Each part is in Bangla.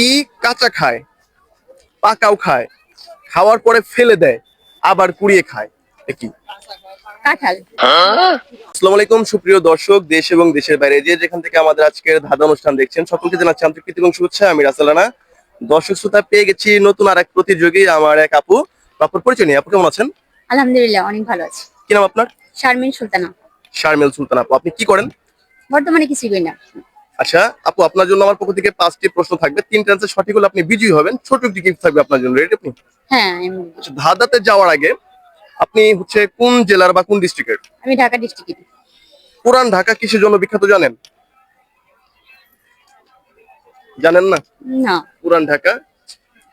কি কাঁচা খায় পাকাও খায় খাওয়ার পরে ফেলে দেয় আবার কুড়িয়ে খায়। কি আসসালামু আলাইকুম সুপ্রিয় দর্শক দেশ এবং দেশের বাইরে যে যেখান থেকে আমাদের আজকের ধাঁধা অনুষ্ঠান দেখছেন সকলকে জানাচ্ছি আন্তরিক এবং শুভেচ্ছা। আমি রাসালানা দর্শক শ্রোতা পেয়ে গেছি নতুন আর এক প্রতিযোগী আমার এক আপু। আপুর পরিচয় নেই আপু কেমন আছেন? আলহামদুলিল্লাহ অনেক ভালো আছে। কি নাম আপনার? শারমিন সুলতানা। শারমেল সুলতান আপু আপনি কি করেন? বর্তমানে কিছুই করি না। আচ্ছা আপু আপনার জন্য আমার পক্ষ থেকে পাঁচটি প্রশ্ন থাকবে। তিনটা অ্যান্সার সঠিক হলে আপনি বিজয়ী হবেন। ছোট একটি গিফট থাকবে আপনার জন্য। রেডি আপনি? হ্যাঁ আমি আচ্ছা ধাঁধাতে যাওয়ার আগে আপনি হচ্ছে কোন জেলার বা কোন ডিস্ট্রিক্টের আমি ঢাকা ডিস্ট্রিক্টের পুরান ঢাকা কিসের জন্য বিখ্যাত জানেন? জানেন না? না। পুরান ঢাকা।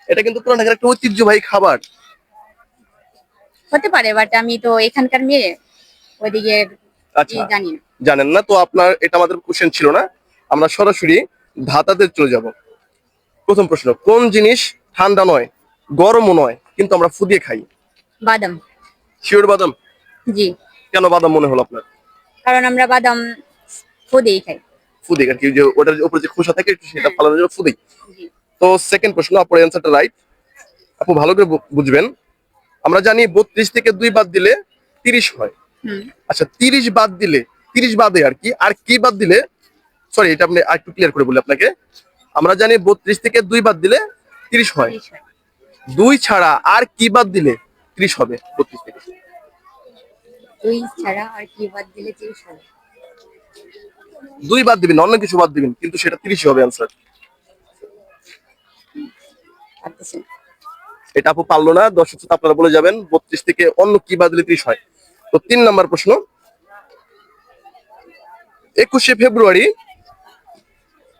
এটা কিন্তু পুরান ঢাকার একটা ঐতিহ্যবাহী খাবার। হতে পারে বাট আমি তো এখানকার মেয়ে ওইদিকে আচ্ছা জানি জানেন না তো আপনার এটা আমাদের কোশ্চেন ছিল না। আমরা সরাসরি ধাতাতে চলে যাব। প্রথম প্রশ্ন কোন জিনিস ঠান্ডা নয় গরমও নয় কিন্তু আমরা ফুদিয়ে খাই? বাদাম। শিওর বাদাম? জি। কেন বাদাম মনে হলো আপনার? কারণ আমরা বাদাম ফুদেই খাই। ফুদে আর কি যে ওটার উপরে যে খোসা থাকে একটু সেটা ফালানোর জন্য ফুদেই। জি। তো সেকেন্ড প্রশ্ন আপনার অ্যান্সারটা রাইট আপু ভালো করে বুঝবেন। আমরা জানি বত্রিশ থেকে দুই বাদ দিলে তিরিশ হয়। আচ্ছা তিরিশ বাদ দিলে তিরিশ বাদে আর কি আর কি বাদ দিলে সরি এটা আপনি আরেকটু ক্লিয়ার করে বলি আপনাকে। আমরা জানি বত্রিশ থেকে দুই বাদ দিলে তিরিশ হয়। দুই ছাড়া আর কি বাদ দিলে ত্রিশ হবে বত্রিশ থেকে? দুই ছাড়া আর কি বাদ দিলে তিরিশ হবে। দুই বাদ দিবেন অন্য কিছু বাদ দিবেন কিন্তু সেটা তিরিশ হবে অ্যান্সার এটা আপু পারল না দর্শক আপনারা বলে যাবেন বত্রিশ থেকে অন্য কি বাদ দিলে ত্রিশ হয়? তো তিন নাম্বার প্রশ্ন। একুশে ফেব্রুয়ারি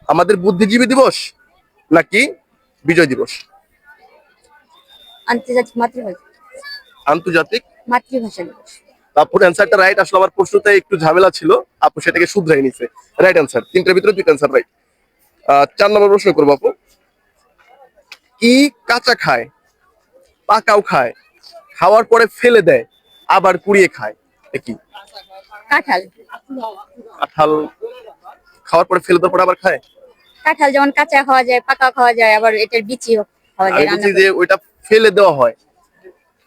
আমাদের বুদ্ধিজীবী দিবস নাকি বিজয় দিবস? আন্তর্জাতিক মাতৃভাষা। আন্তর্জাতিক? মাতৃভাষা দিবস। তারপর অ্যান্সারটা রাইট আসলে আমার প্রশ্নতে একটু ঝামেলা ছিল আপু সেটাকে শুধরাই নিছে। রাইট অ্যান্সার তিনটার ভিতরে দুইটা অ্যান্সার রাইট চার নম্বর প্রশ্ন করব আপু। কি কাঁচা খায় পাকাও খায় খাওয়ার পরে ফেলে দেয় আবার কুড়িয়ে খায়? কি? কাঁঠাল। কাঁঠাল খাওয়ার পরে ফেলে দেওয়ার পরে আবার খায়? কাঁঠাল যেমন কাঁচা খাওয়া যায় পাকা খাওয়া যায় আবার এটার বিচিও খাওয়া যায় যে ওইটা ফেলে দেওয়া হয়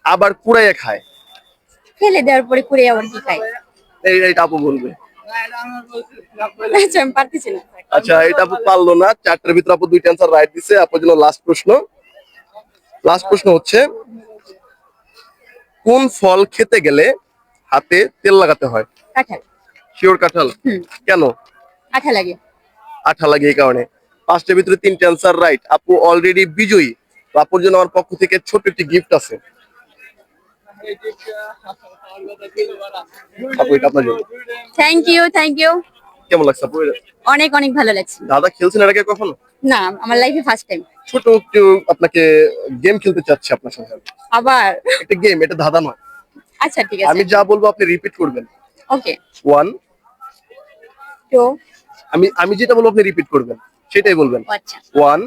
আবার কুড়াইয়ে খায়। ফেলে দেওয়ার পরে কুড়ে আবার কি এই- এইটা আপু বলবে। আচ্ছা আমি পারতেছি না। আচ্ছা এটা আপু পারল না চারটার ভিতরে আপু দুইটা অ্যান্সার রাইট দিছে আপনার জন্য লাস্ট প্রশ্ন। লাস্ট প্রশ্ন হচ্ছে কোন ফল খেতে গেলে হাতে তেল লাগাতে হয়? কাঁঠাল। শিওর কাঁঠাল। কেন? আঠা লাগে আঠা লাগে এই কারণে। পাঁচটার ভিতরে তিনটে অ্যান্সার রাইট আপু অলরেডি বিজয়ী। তো আপুর জন্য আমার পক্ষ থেকে ছোট একটি গিফট আছে। আপু এটা আপনার জন্য। থ্যাংক ইউ থ্যাংক ইউ কেমন লাগছে আপু? অনেক অনেক ভালো লাগছে। দাদা খেলছেন এর আগে কখনো? না আমার লাইফে ফার্স্ট টাইম ছোট একটু আপনাকে গেম খেলতে চাচ্ছি আপনার সঙ্গে। আমি। আবার? একটা গেম এটা ধাঁধা নয়। আচ্ছা ঠিক আমি যা বলব আপনি রিপিট করবেন। ওকে ওয়ান টু আমি আমি যেটা বলব আপনি রিপিট করবেন। সেটাই বলবেন। আচ্ছা। One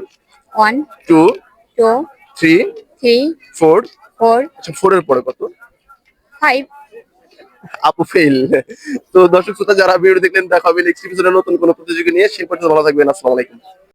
one two two three three four four আচ্ছা ফোর এর পরে কত? ফাইভ আপু ফেল তো দর্শক শ্রোতা যারা ভিডিও দেখলেন দেখা হবে নেক্সট এপিসোডে নতুন কোনো প্রতিযোগী নিয়ে। সেই পর্যন্ত ভালো থাকবেন। আসসালামু আলাইকুম।